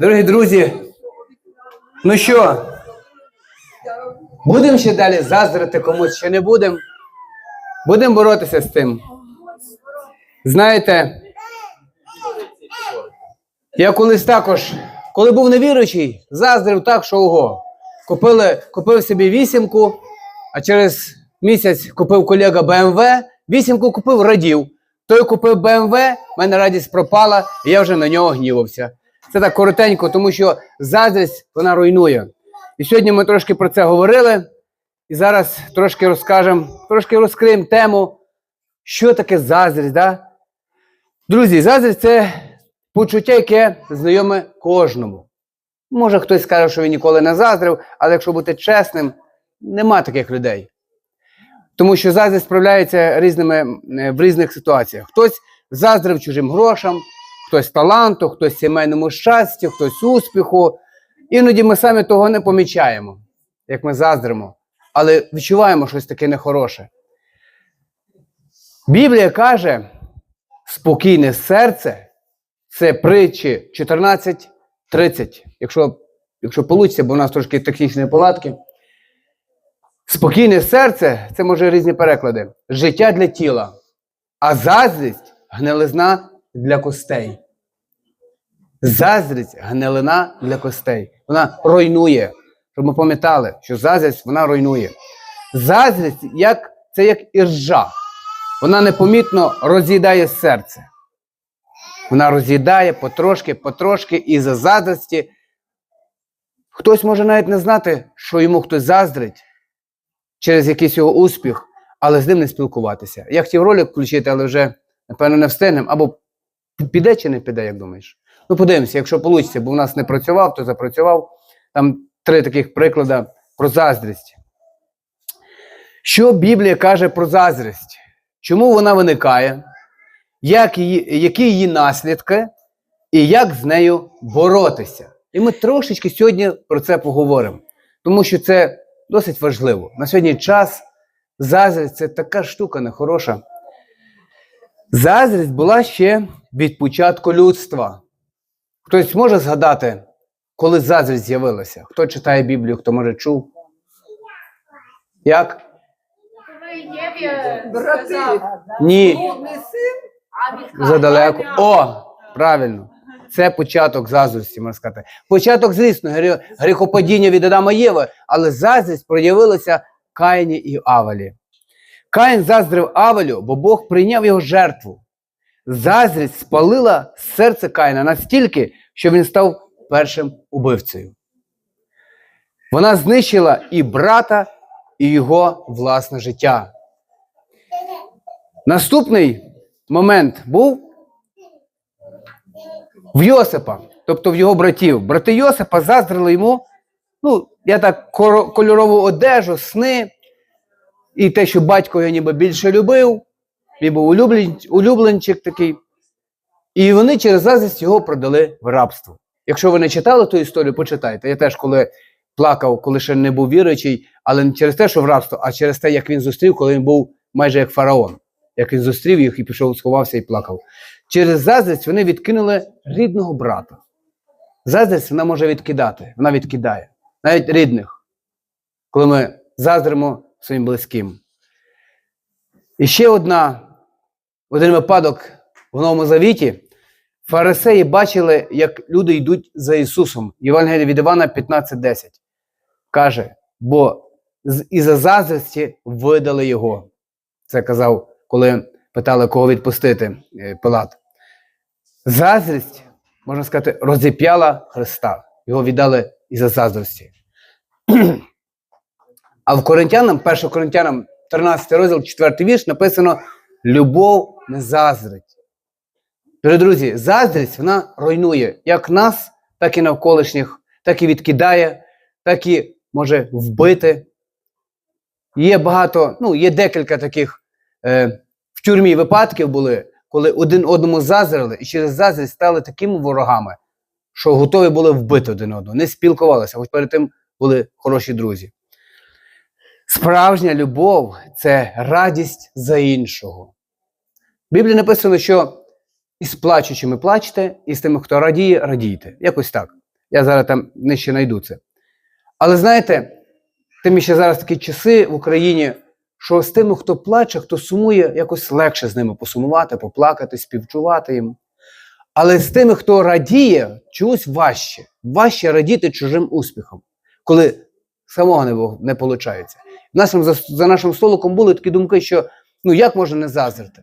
Дорогі друзі, ну що, будемо ще далі заздрити комусь, чи не будемо? Будемо боротися з тим. Знаєте, я колись також, коли був невіруючий, заздрив так, що ого. Купили, купив собі вісімку, а через місяць купив колега BMW, вісімку купив, радів. Той купив BMW, в мене радість пропала, і я вже на нього гнівався. Це так коротенько, тому що заздрість вона руйнує. І сьогодні ми трошки про це говорили, і зараз трошки розкажемо, трошки розкриємо тему, що таке заздрість. Да? Друзі, заздрість це почуття, яке знайоме кожному. Може, хтось скаже, що він ніколи не заздрив, але якщо бути чесним, нема таких людей. Тому що заздрість справляється різними, е, в різних ситуаціях. Хтось заздрив чужим грошам, хтось таланту, хтось сімейному щастю, хтось успіху. Іноді ми самі того не помічаємо, як ми заздримо, але відчуваємо щось таке нехороше. Біблія каже, спокійне серце це притчі 14.30. Якщо, якщо вийде, бо у нас трошки технічні неполадки. Спокійне серце це може різні переклади. Життя для тіла, а заздрість гнилизна для костей. Заздрість гнилина для костей. Вона руйнує. Щоб ми пам'ятали, що заздрість вона руйнує. Заздрість як, це як іржа. Вона непомітно роз'їдає серце. Вона роз'їдає потрошки, потрошки і за заздрості. Хтось може навіть не знати, що йому хтось заздрить через якийсь його успіх, але з ним не спілкуватися. Я хотів ролик включити, але вже, напевно, не встигнемо. Або піде чи не піде, як думаєш? Ну, подивимося, якщо вийде, бо в нас не працював, то запрацював. Там три таких приклади про заздрість. Що Біблія каже про заздрість? Чому вона виникає? Як її, які її наслідки, і як з нею боротися? І ми трошечки сьогодні про це поговоримо, тому що це досить важливо. На сьогодні час заздрість це така штука нехороша. Заздрість була ще від початку людства. Хтось може згадати, коли заздрість з'явилася? Хто читає Біблію, хто може чув? Як? Ні. Задалеко. О! Правильно. Це початок заздрості, можна сказати. Початок, звісно, гріхопадіння від Адама Єви, але заздрість проявилася Каїні і Авалі. Каїн заздрив Авелю, бо Бог прийняв його жертву. Заздрість спалила серце Каїна настільки, що він став першим убивцею. Вона знищила і брата, і його власне життя. Наступний момент був в Йосипа, тобто в його братів. Брати Йосипа заздрили йому, ну, я так кольорову одежу, сни, і те, що батько його ніби більше любив, він був улюблен, улюбленчик такий. І вони через заздрість його продали в рабство. Якщо ви не читали ту історію, почитайте. Я теж коли плакав, коли ще не був віруючий, але не через те, що в рабство, а через те, як він зустрів, коли він був майже як фараон. Як він зустрів їх і пішов, сховався і плакав. Через заздрість вони відкинули рідного брата. Заздрість вона може відкидати, вона відкидає. Навіть рідних, коли ми заздримо своїм близьким. І ще одна, один випадок в Новому Завіті. Фарисеї бачили, як люди йдуть за Ісусом. Євангелія від Івана 15.10. Каже, бо з- із-за заздрості видали його. Це казав, коли питали, кого відпустити е, Пилат. Заздрість, можна сказати, розіп'яла Христа. Його віддали із-за заздрості. А в Коринтянам, 1 Коринтянам, 13 розділ, 4 вірш, написано: любов не заздрить. Друзі, заздрість вона руйнує як нас, так і навколишніх, так і відкидає, так і може вбити. Є багато, ну, є декілька таких е, в тюрмі випадків були, коли один одному заздрили і через заздрість стали такими ворогами, що готові були вбити один одного, не спілкувалися, хоч перед тим були хороші друзі. Справжня любов це радість за іншого. В Біблії написано, що із плачучими плачте, і з тими, хто радіє, радійте. Якось так. Я зараз там нижче знайду це. Але знаєте, тим ще зараз такі часи в Україні, що з тими, хто плаче, хто сумує, якось легше з ними посумувати, поплакати, співчувати їм. Але з тими, хто радіє, чомусь важче. Важче радіти чужим успіхом, коли самого не виходить. Нашим, за, за нашим столиком були такі думки, що ну як можна не заздрити?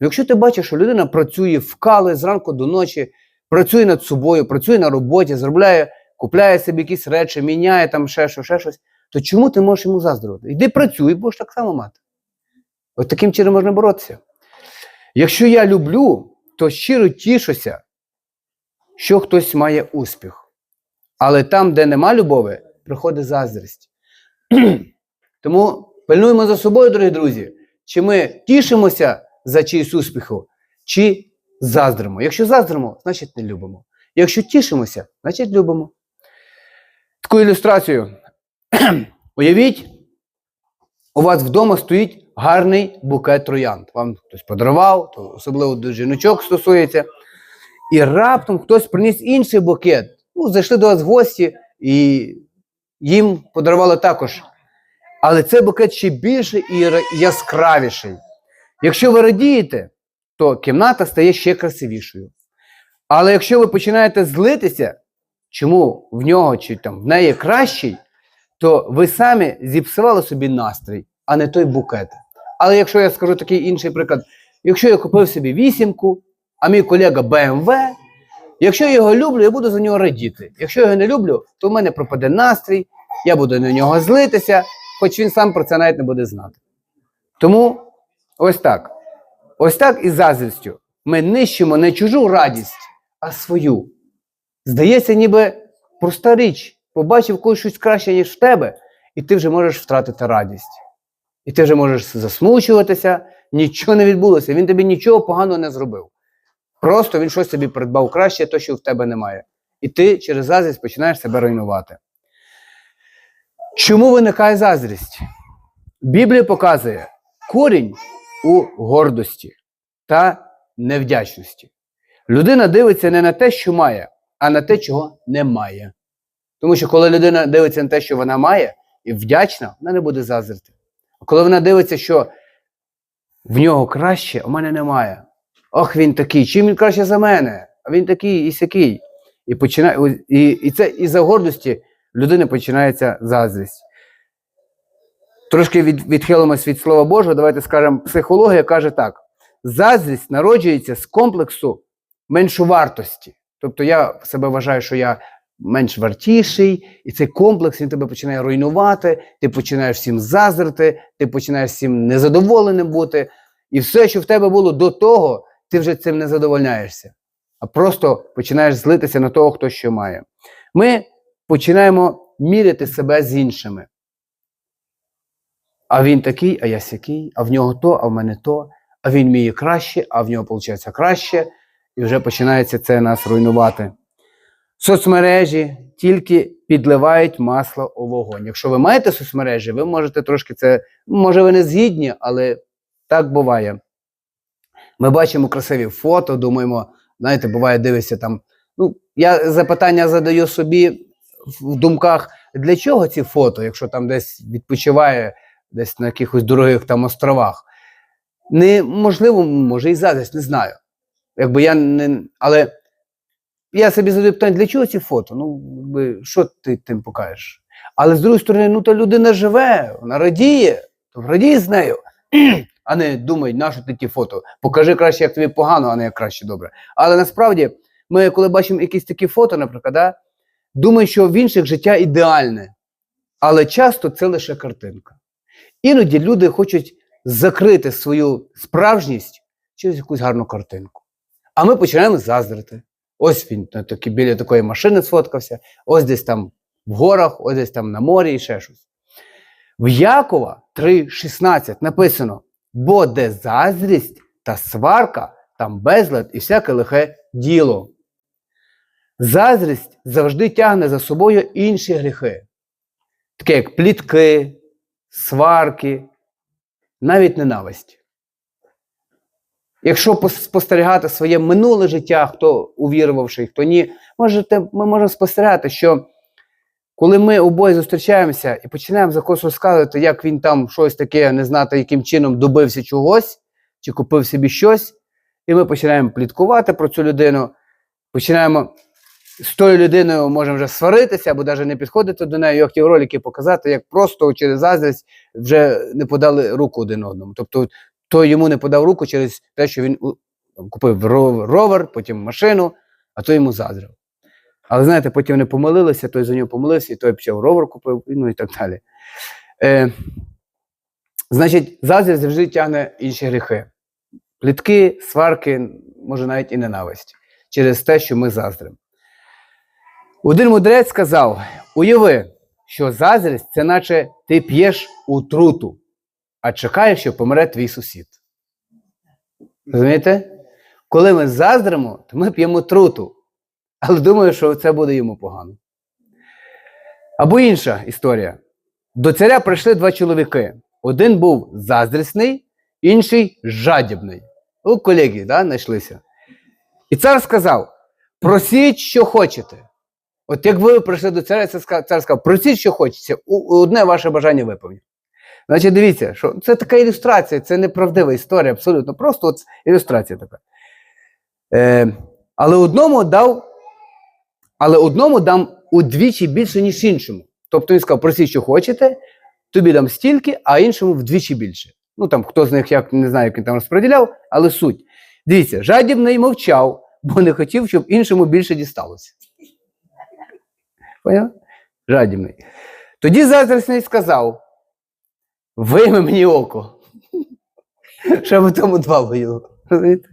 Якщо ти бачиш, що людина працює вкали зранку до ночі, працює над собою, працює на роботі, заробляє, купляє собі якісь речі, міняє там ще щось, ще щось, то чому ти можеш йому заздрувати? Іди працюй, будеш так само мати. От таким чином можна боротися. Якщо я люблю, то щиро тішуся, що хтось має успіх. Але там, де нема любові, приходить заздрість. Тому пильнуємо за собою, дорогі друзі, чи ми тішимося за чиїсь успіху, чи заздримо. Якщо заздримо, значить не любимо. Якщо тішимося, значить любимо. Таку ілюстрацію. Уявіть, у вас вдома стоїть гарний букет троянд. Вам хтось подарував, то особливо до жіночок стосується. І раптом хтось приніс інший букет. Ну, зайшли до вас в гості, і їм подарували також. Але цей букет ще більший і яскравіший. Якщо ви радієте, то кімната стає ще красивішою. Але якщо ви починаєте злитися, чому в нього чи там в неї кращий, то ви самі зіпсували собі настрій, а не той букет. Але якщо я скажу такий інший приклад, якщо я купив собі вісімку, а мій колега BMW, якщо я його люблю, я буду за нього радіти. Якщо я його не люблю, то в мене пропаде настрій, я буду на нього злитися, хоч він сам про це навіть не буде знати. Тому ось так. Ось так і заздрістю. Ми нищимо не чужу радість, а свою. Здається, ніби проста річ. Побачив когось щось краще, ніж в тебе, і ти вже можеш втратити радість. І ти вже можеш засмучуватися, нічого не відбулося. Він тобі нічого поганого не зробив. Просто він щось тобі придбав краще, то, що в тебе немає. І ти через заздрість починаєш себе руйнувати. Чому виникає заздрість? Біблія показує корінь у гордості та невдячності. Людина дивиться не на те, що має, а на те, чого немає. Тому що коли людина дивиться на те, що вона має, і вдячна, вона не буде заздрити. А коли вона дивиться, що в нього краще, в мене немає. Ох, він такий, чим він краще за мене? А він такий і сякий. І, починає, і, і це із-за гордості людини починається заздрість. Трошки від, відхилимось від Слова Божого, давайте скажемо, психологія каже так: заздрість народжується з комплексу меншовартості. Тобто я себе вважаю, що я менш вартіший, і цей комплекс він тебе починає руйнувати, ти починаєш всім заздрити, ти починаєш всім незадоволеним бути. І все, що в тебе було до того, ти вже цим не задовольняєшся, а просто починаєш злитися на того, хто що має. Ми починаємо міряти себе з іншими. А він такий, а я сякий, а в нього то, а в мене то, а він вміє краще, а в нього виходить краще, і вже починається це нас руйнувати. Соцмережі тільки підливають масло у вогонь. Якщо ви маєте соцмережі, ви можете трошки це, може, ви не згідні, але так буває. Ми бачимо красиві фото, думаємо, знаєте, буває, дивишся там. Ну, я запитання задаю собі в думках, для чого ці фото, якщо там десь відпочиває, десь на якихось дорогих там островах. Неможливо, може, і зараз, не знаю. Якби я не. Але я собі задаю питання, для чого ці фото? Ну, якби, що ти тим покажеш? Але з другої сторони, ну та людина живе, вона радіє, то радій з нею. А не думай, на що ти ті фото? Покажи краще, як тобі погано, а не як краще добре. Але насправді, ми, коли бачимо якісь такі фото, наприклад, да, думаємо, що в інших життя ідеальне. Але часто це лише картинка. Іноді люди хочуть закрити свою справжність через якусь гарну картинку. А ми починаємо заздрити. Ось він такі, біля такої машини сфоткався, ось десь там в горах, ось десь там на морі і ще щось. В Якова 3,16 написано: бо де заздрість та сварка, там безлад і всяке лихе діло. Заздрість завжди тягне за собою інші гріхи, таке як плітки, сварки, навіть ненависть. Якщо спостерігати своє минуле життя, хто увірувавший, хто ні, можете, ми можемо спостерігати, що коли ми обоє зустрічаємося і починаємо за когось розказувати, як він там щось таке, не знати, яким чином добився чогось, чи купив собі щось, і ми починаємо пліткувати про цю людину, починаємо з тою людиною можемо вже сваритися, або навіть не підходити до неї. Я хотів ролики показати, як просто через заздрість вже не подали руку один одному. Тобто той йому не подав руку через те, що він купив ровер, потім машину, а той йому заздрив. Але знаєте, потім вони помилилися, той за нього помилився, і той почав ровер купив, ну і так далі. Е, значить, заздрість завжди тягне інші гріхи. Плітки, сварки, може навіть і ненависть через те, що ми заздримо. Один мудрець сказав: уяви, що заздрість це наче ти п'єш утруту, а чекаєш, що помре твій сусід. Розумієте? Коли ми заздримо, то ми п'ємо труту, але думаю, що це буде йому погано. Або інша історія. До царя прийшли два чоловіки. Один був заздрісний, інший жадібний. У колеги, да, знайшлися. І цар сказав: просіть, що хочете. От як ви прийшли до царя, цар сказав, просіть, що хочеться, одне ваше бажання виповню. Значить, дивіться, що це така ілюстрація, це неправдива історія, абсолютно. Просто от ілюстрація така. Е, але одному дав, але одному дам удвічі більше, ніж іншому. Тобто він сказав, просіть, що хочете, тобі дам стільки, а іншому вдвічі більше. Ну там хто з них як не знаю, як він там розподіляв, але суть. Дивіться, жадібний мовчав, бо не хотів, щоб іншому більше дісталося. Поняв? Жадібний. Тоді заздрісний сказав: вийми мені око. Щоб тому два воювало. Розумієте?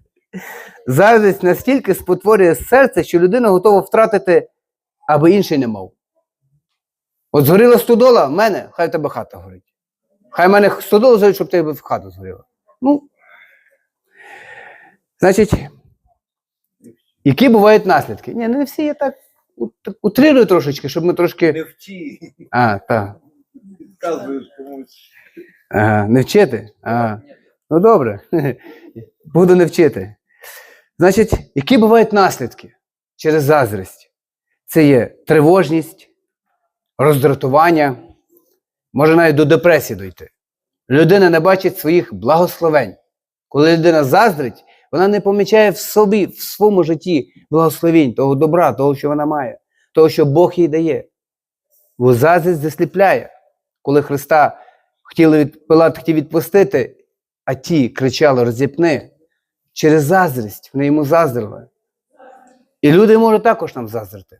Заздрість настільки спотворює серце, що людина готова втратити, аби інший не мав. От згоріла стодола, в мене, хай в тебе хата горить. Хай в мене стодола згорить, щоб тебе хата згоріла. Ну, значить, які бувають наслідки? Ні, не всі я так ут- утрирую трошечки, щоб ми трошки. Не вчи, А, так. сказуєш комусь. Ага, не вчити? Ага. Ну добре. Буду не вчити. Значить, які бувають наслідки через заздрість? Це є тривожність, роздратування, може навіть до депресії дойти. Людина не бачить своїх благословень. Коли людина заздрить, вона не помічає в собі, в своєму житті благословень, того добра, того, що вона має, того, що Бог їй дає. Бо заздрість засліпляє. Коли Христа хотіли від, Пилат хотів відпустити, а ті кричали розіпни через заздрість, вони йому заздрили. І люди можуть також нам заздрити.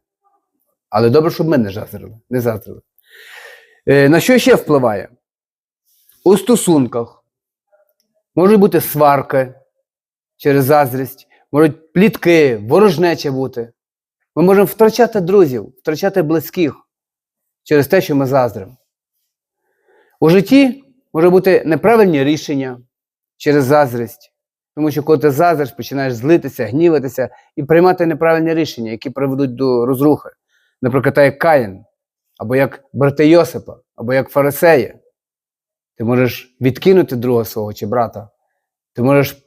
Але добре, щоб ми не заздрили. Не заздрили. Е, на що ще впливає? У стосунках можуть бути сварки через заздрість, можуть плітки, ворожнеча бути. Ми можемо втрачати друзів, втрачати близьких через те, що ми заздримо. У житті може бути неправильні рішення через заздрість. Тому що коли ти заздриш, починаєш злитися, гніватися і приймати неправильні рішення, які приведуть до розрухи. Наприклад, як Каїн, або як брати Йосипа, або як фарисеї. Ти можеш відкинути друга свого чи брата. Ти можеш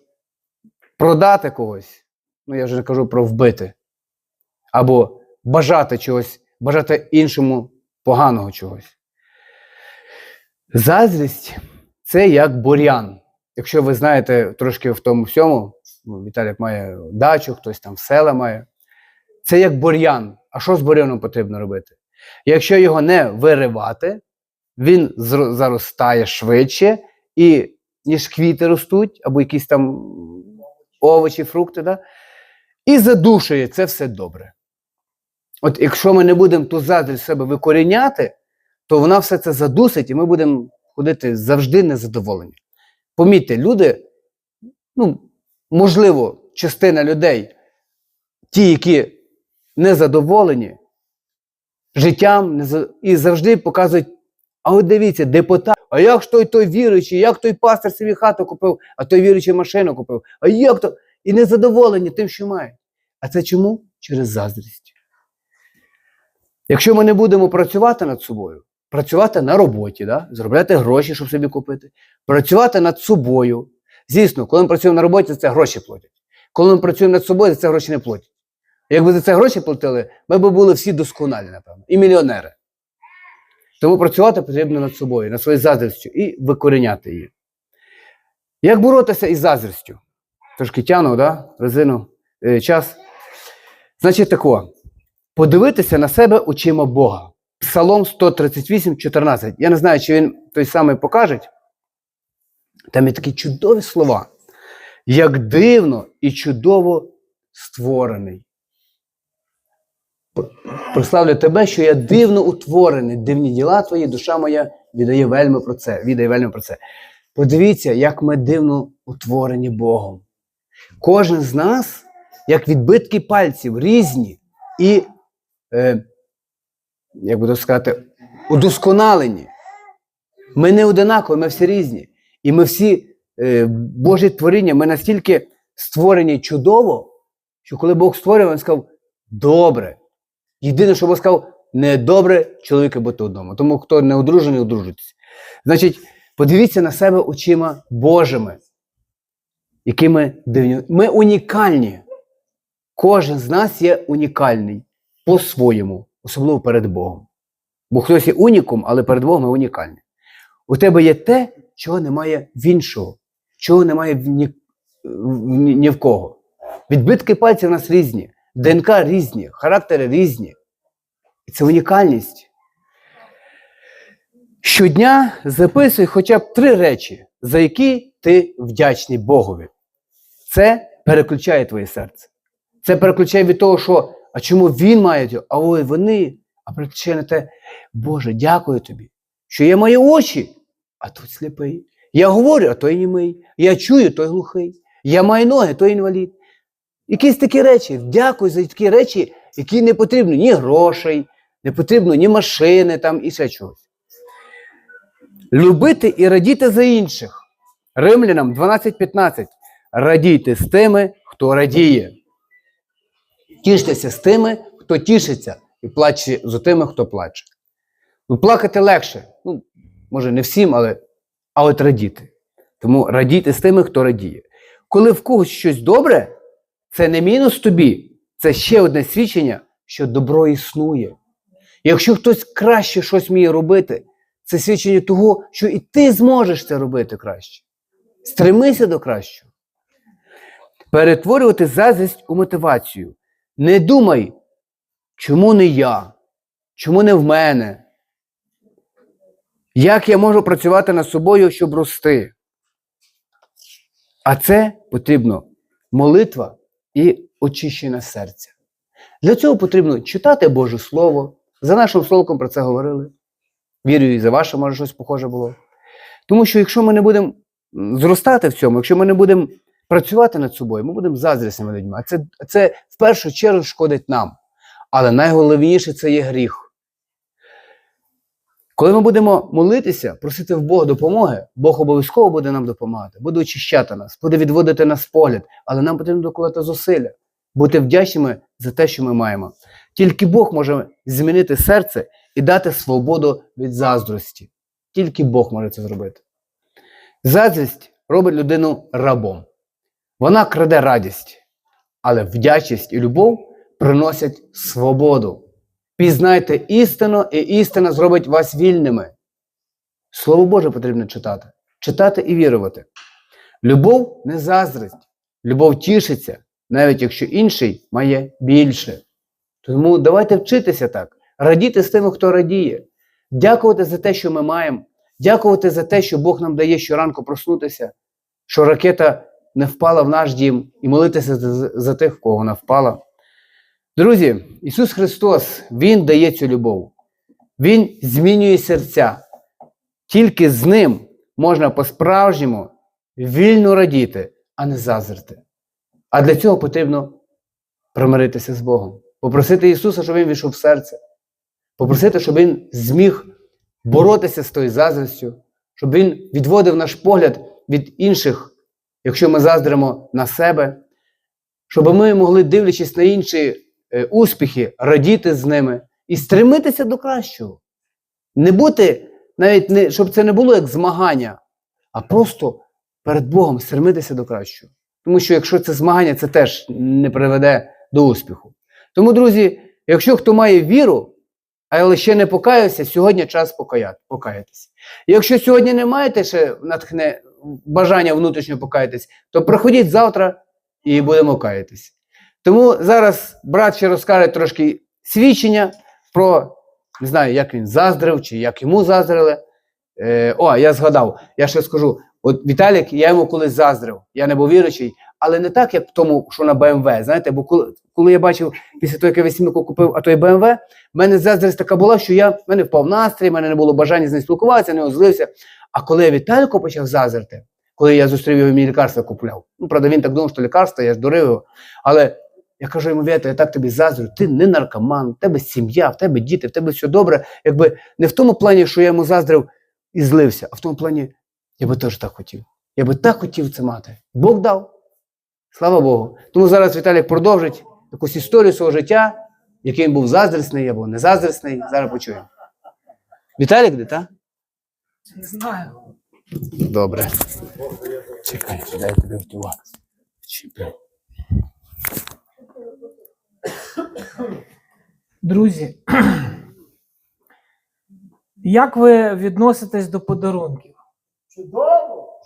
продати когось. Ну, я вже не кажу про вбити. Або бажати чогось, бажати іншому поганого чогось. Заздрість це як бур'ян. Якщо ви знаєте трошки в тому всьому, ну, Віталік має дачу, хтось там села має. Це як бур'ян. А що з бур'яном потрібно робити? Якщо його не виривати, він заростає швидше, і ніж квіти ростуть, або якісь там овочі, фрукти, да? і задушує це все добре. От якщо ми не будемо ту заздрість себе викоріняти, то вона все це задусить, і ми будемо ходити завжди незадоволені. Помітьте, люди, ну, можливо, частина людей, ті, які незадоволені життям, і завжди показують, а от дивіться, депутат, а як ж той той віруючий, як той пастор собі хату купив, а той віруючий машину купив, а як то? І незадоволені тим, що мають. А це чому? Через заздрість. Якщо ми не будемо працювати над собою, працювати на роботі, да? заробляти гроші, щоб собі купити, працювати над собою, Звісно, коли ми працюємо на роботі, це гроші платять. Коли ми працюємо над собою, за це гроші не платять. Якби за це гроші платили, ми б були всі досконалі, напевно, і мільйонери. Тому працювати потрібно над собою, над своєю заздрістю і викоріняти її. Як боротися із заздрістю? Трошки тягну, да? резину, е, час. Значить, тако. Подивитися на себе очима Бога. Псалом 138, 14. Я не знаю, чи він той самий покаже. Там є такі чудові слова. Як дивно і чудово створений. Прославлю тебе, що я дивно утворений, дивні діла твої, душа моя віддає вельми про це. Віддає вельми про це. Подивіться, як ми дивно утворені Богом. Кожен з нас, як відбитки пальців, різні і, е, як буду сказати, удосконалені. Ми не одинакові, ми всі різні. І ми всі е, Божі творіння, ми настільки створені чудово, що коли Бог створив, він сказав добре. Єдине, що Бог сказав, не добре чоловіка бути одному. Тому хто не одружений, одружуйтесь. Значить, подивіться на себе очима Божими, якими дивні. Ми унікальні. Кожен з нас є унікальний по-своєму, особливо перед Богом. Бо хтось є унікум, але перед Богом ми унікальні. У тебе є те, чого немає в іншого, чого немає в ні, в ні, ні в кого. Відбитки пальців у нас різні, ДНК різні, характери різні. І це унікальність. Щодня записуй хоча б три речі, за які ти вдячний Богові. Це переключає твоє серце. Це переключає від того, що а чому він має, а ой, вони, а переключає на те, Боже, дякую тобі, що я маю очі, а тут сліпий. Я говорю, а той німий. Я чую, той глухий. Я маю ноги, той інвалід. Якісь такі речі. Дякую за такі речі, які не потрібні ні грошей, не потрібно ні машини там і ще чогось. Любити і радіти за інших. Римлянам 12.15. Радійте з тими, хто радіє. Тіштеся з тими, хто тішиться, і плачте з тими, хто плаче. Ну, плакати легше. Ну, може, не всім, але а от радіти. Тому радійте з тими, хто радіє. Коли в когось щось добре, це не мінус тобі, це ще одне свідчення, що добро існує. Якщо хтось краще щось вміє робити, це свідчення того, що і ти зможеш це робити краще. Стремися до кращого. Перетворювати заздрість у мотивацію. Не думай, чому не я, чому не в мене. Як я можу працювати над собою, щоб рости? А це потрібно молитва і очищене серця. Для цього потрібно читати Боже Слово. За нашим словом про це говорили. Вірю, і за ваше, може, щось похоже було. Тому що якщо ми не будемо зростати в цьому, якщо ми не будемо працювати над собою, ми будемо заздрісними людьми. А це, це в першу чергу шкодить нам. Але найголовніше це є гріх. Коли ми будемо молитися, просити в Бога допомоги, Бог обов'язково буде нам допомагати, буде очищати нас, буде відводити нас погляд, але нам потрібно докладати зусилля, бути вдячними за те, що ми маємо. Тільки Бог може змінити серце і дати свободу від заздрості. Тільки Бог може це зробити. Заздрість робить людину рабом. Вона краде радість, але вдячність і любов приносять свободу. Пізнайте істину, і істина зробить вас вільними. Слово Боже потрібно читати. Читати і вірувати. Любов не заздрість. Любов тішиться, навіть якщо інший має більше. Тому давайте вчитися так, радіти з тими, хто радіє, дякувати за те, що ми маємо, дякувати за те, що Бог нам дає щоранку проснутися, що ракета не впала в наш дім, і молитися за, за тих, в кого вона впала. Друзі, Ісус Христос, Він дає цю любов. Він змінює серця. Тільки з ним можна по-справжньому вільно радіти, а не зазрити. А для цього потрібно примиритися з Богом. Попросити Ісуса, щоб Він війшов в серце. Попросити, щоб Він зміг боротися з тою заздрістю, щоб Він відводив наш погляд від інших, якщо ми заздримо на себе, щоб ми могли, дивлячись на інші успіхи, радіти з ними і стремитися до кращого. Не бути, навіть не, щоб це не було як змагання, а просто перед Богом стремитися до кращого. Тому що якщо це змагання, це теж не приведе до успіху. Тому, друзі, якщо хто має віру, але ще не покаявся, сьогодні час покаяти, покаятися. Якщо сьогодні не маєте ще натхне бажання внутрішньо покаятись, то приходіть завтра і будемо каятись. Тому зараз брат ще розкаже трошки свідчення про не знаю, як він заздрив, чи як йому заздрили. Е, о, я згадав, я ще скажу: от Віталік, я йому колись заздрив, я не був віруючий, але не так, як тому, що на БМВ. Знаєте, бо коли, коли я бачив після того, як я весімнику купив, а той БМВ, в мене заздрість така була, що я в мене впав настрій, в мене не було бажання з ним спілкуватися, не озлився. А коли я Віталіку почав заздрити, коли я зустрів його, мені лікарства купляв. Ну, правда, він так думав, що лікарства, я ж дурив його. Але я кажу йому, Віта, я так тобі заздрю, ти не наркоман, в тебе сім'я, в тебе діти, в тебе все добре. Якби не в тому плані, що я йому заздрив і злився, а в тому плані, я би теж так хотів. Я би так хотів це мати. Бог дав. Слава Богу. Тому зараз Віталік продовжить якусь історію свого життя, який він був заздрісний або не заздрісний. Зараз почуємо. Віталік де, так? Не знаю. Добре. Чекай, дай я тебе втювати. Чекай. Друзі, як ви відноситесь до подарунків? Чудово!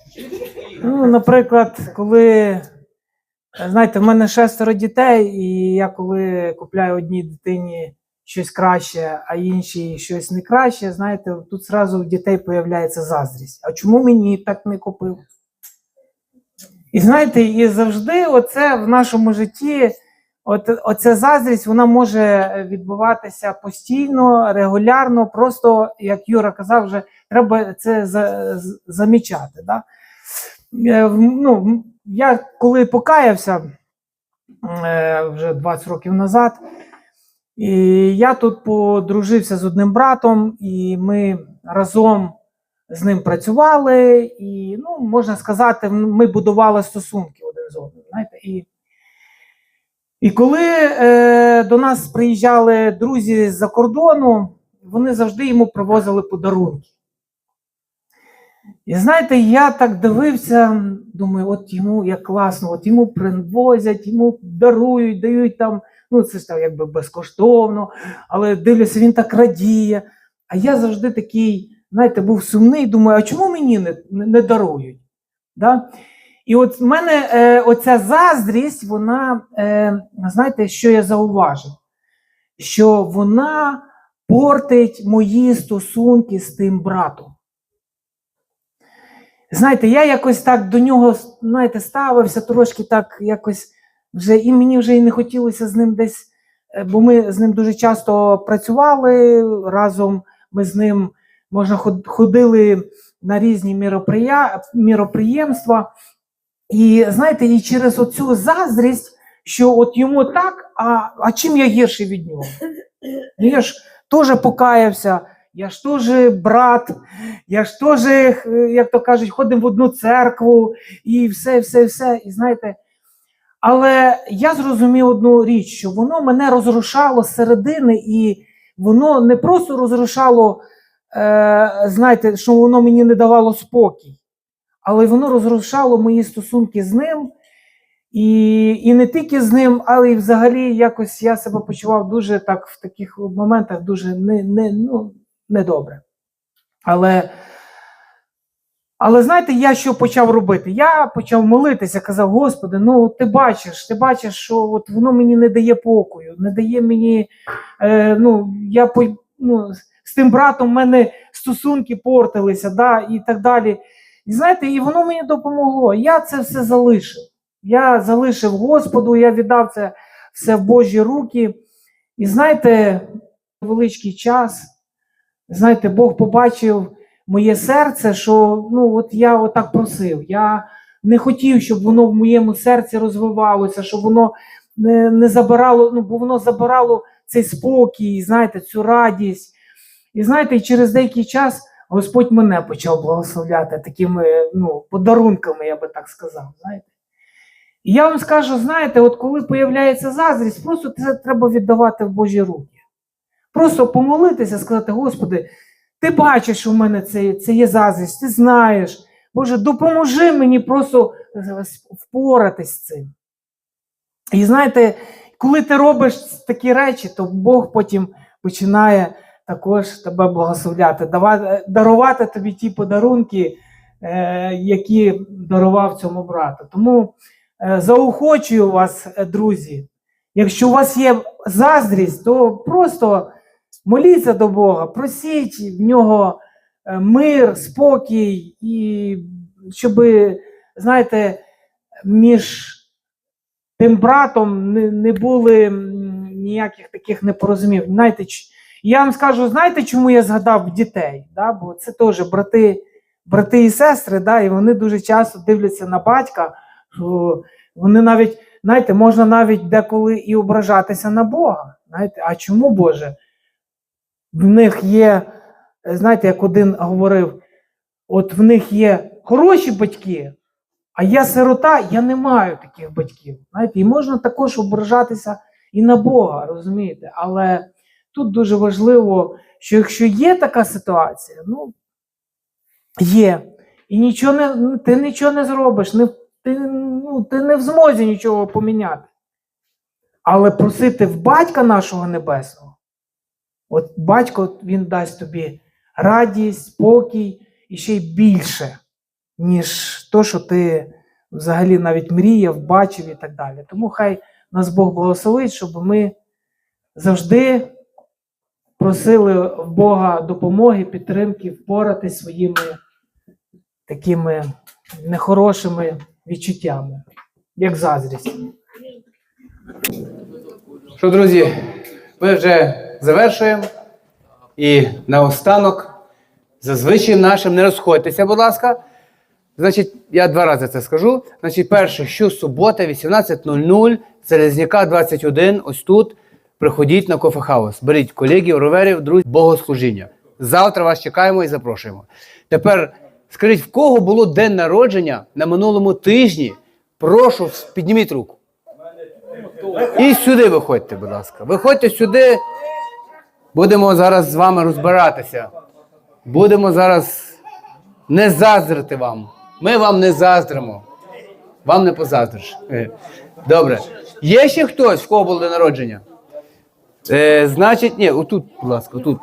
Ну, наприклад, коли, знаєте, в мене шестеро дітей, і я коли купляю одній дитині щось краще, а іншій щось не краще, знаєте, тут зразу в дітей появляється заздрість. А чому мені так не купив? І знаєте, і завжди оце в нашому житті. От оця заздрість вона може відбуватися постійно, регулярно. Просто як Юра казав, вже треба це за, замічати. Да? Е, ну, я коли покаявся е, вже 20 років назад, і я тут подружився з одним братом, і ми разом з ним працювали, і ну, можна сказати, ми будували стосунки один з одним. Знаєте, і і коли е, до нас приїжджали друзі з-за кордону, вони завжди йому привозили подарунки. І знаєте, я так дивився, думаю, от йому як класно, от йому привозять, йому дарують, дають там, ну це ж там якби безкоштовно, але дивлюся, він так радіє. А я завжди такий, знаєте, був сумний, думаю, а чому мені не, не, не дарують? Да? І от в мене е, оця заздрість, вона, е, знаєте, що я зауважив? Що вона портить мої стосунки з тим братом. Знаєте, я якось так до нього знаєте, ставився трошки так якось вже, і мені вже і не хотілося з ним десь, е, бо ми з ним дуже часто працювали разом. Ми з ним можна ходили на різні міроприємства. І знаєте, і через оцю заздрість, що от йому так, а, а чим я гірший від нього? Я ж теж покаявся, я ж теж брат, я ж теж, е, як то кажуть, ходимо в одну церкву і все, все, все. І знаєте, але я зрозумів одну річ, що воно мене розрушало з середини, і воно не просто розрушало, е, знаєте, що воно мені не давало спокій але воно розрушало мої стосунки з ним. І, і не тільки з ним, але й взагалі якось я себе почував дуже так в таких моментах дуже не, не, ну, недобре. Але, але знаєте, я що почав робити? Я почав молитися, казав, Господи, ну ти бачиш, ти бачиш, що от воно мені не дає покою, не дає мені. Е, ну, я ну, з тим братом в мене стосунки портилися, да, і так далі. І знаєте, і воно мені допомогло. Я це все залишив. Я залишив Господу, я віддав це все в Божі руки. І знаєте, величкий час, знаєте, Бог побачив моє серце, що ну, от я отак просив. Я не хотів, щоб воно в моєму серці розвивалося, щоб воно не, не забирало, ну, бо воно забирало цей спокій, знаєте, цю радість. І знаєте, і через деякий час. Господь мене почав благословляти такими ну, подарунками, я би так сказав. знаєте. І я вам скажу, знаєте, от коли появляється заздрість, просто це треба віддавати в Божі руки. Просто помолитися, сказати, Господи, ти бачиш, в мене це, це є заздрість, ти знаєш, Боже, допоможи мені просто е, впоратись з цим. І знаєте, коли ти робиш такі речі, то Бог потім починає також тебе благословляти, давати, дарувати тобі ті подарунки, е, які дарував цьому брату. Тому е, заохочую вас, е, друзі. Якщо у вас є заздрість, то просто моліться до Бога, просіть в нього е, мир, спокій, і щоб, знаєте, між тим братом не, не були ніяких таких непорозумів. Знаєте, я вам скажу, знаєте, чому я згадав дітей? Да? Бо це теж брати, брати і сестри, да? і вони дуже часто дивляться на батька, що вони навіть, знаєте, можна навіть деколи і ображатися на Бога. Знаєте, а чому Боже? В них є, знаєте, як один говорив, от в них є хороші батьки, а я сирота, я не маю таких батьків. Знаєте, і можна також ображатися і на Бога, розумієте? Але тут дуже важливо, що якщо є така ситуація, ну є. І нічого не, ну, ти нічого не зробиш, не, ти, ну, ти не в змозі нічого поміняти. Але просити в батька нашого небесного, от батько він дасть тобі радість, спокій і ще й більше, ніж то, що ти взагалі навіть мріяв, бачив і так далі. Тому хай нас Бог благословить, щоб ми завжди просили в Бога допомоги, підтримки, впоратись своїми такими нехорошими відчуттями, як заздрість. Що, друзі, ми вже завершуємо. І наостанок, зазвичай нашим не розходьтеся, будь ласка. Значить, я два рази це скажу. Значить, перше, що субота, 18.00, Залізняка 21, ось тут. Приходіть на кофехаус. Беріть колегів, роверів, друзів, богослужіння. Завтра вас чекаємо і запрошуємо. Тепер скажіть, в кого було день народження на минулому тижні? Прошу, підніміть руку. І сюди виходьте, будь ласка. Виходьте сюди. Будемо зараз з вами розбиратися. Будемо зараз не заздрити вам. Ми вам не заздримо. Вам не позаздриш. Е, Добре. Є ще хтось, в кого було день народження? Е, значить, ні, отут, будь ласка, отут.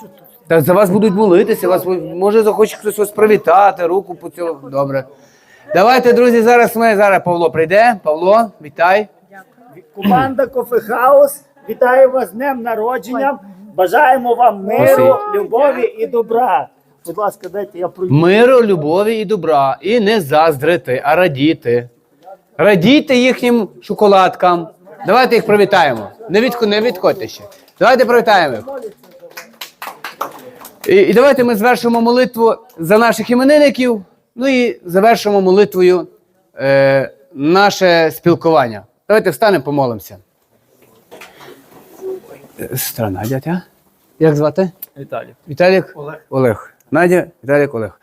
Та за вас будуть молитися, вас може захоче хтось вас привітати, руку поцілувати. Добре. Давайте, друзі, зараз ми зараз Павло прийде. Павло, вітай. Команда Кофехаус вітає вас з днем народження. Бажаємо вам миру, любові і добра. Будь ласка, дайте я пройду. Миру, любові і добра. І не заздрити, а радіти. Радійте їхнім шоколадкам. Давайте їх привітаємо. Не відходьте ще. Давайте привітаємо їх. І, і давайте ми звершимо молитву за наших іменинників. Ну і завершимо молитвою е, наше спілкування. Давайте встанемо, помолимося. Страна, дядя. Як звати? Віталій. Віталік Олег. Олег. Надя, Віталік Олег.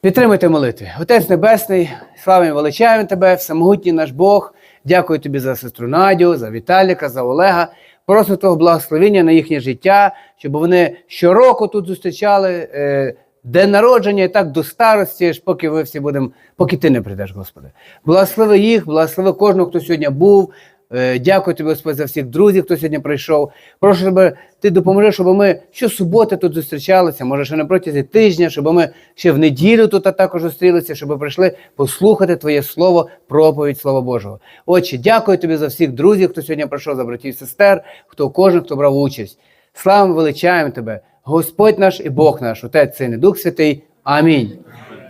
Підтримуйте молитви. Отець Небесний, славимо величаємо тебе, всемогутній наш Бог. Дякую тобі за сестру Надю, за Віталіка, за Олега. Просимо того благословення на їхнє життя, щоб вони щороку тут зустрічали е, день народження і так до старості, аж поки ви всі будемо, поки ти не прийдеш, Господи. Благослови їх, благослови кожного, хто сьогодні був. Е, Дякую тобі, Господь, за всіх друзів, хто сьогодні прийшов. Прошу, щоб ти допоможи, щоб ми щосуботи тут зустрічалися, може, ще на протязі тижня, щоб ми ще в неділю тут також зустрілися, щоб прийшли послухати Твоє Слово, проповідь Слова Божого. Отче, дякую тобі за всіх друзів, хто сьогодні прийшов, за братів і сестер, хто кожен, хто брав участь. Слава величаємо тебе, Господь наш і Бог наш, Отець Син і Дух Святий. Амінь.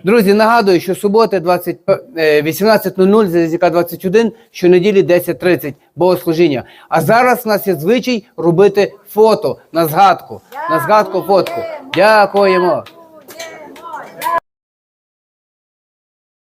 Друзі, нагадую, що суботи 20, е, 18.00, Залізяка 21, щонеділі 10.30 богослужіння. А зараз в нас є звичай робити фото на згадку. На згадку фотку. Дякуємо.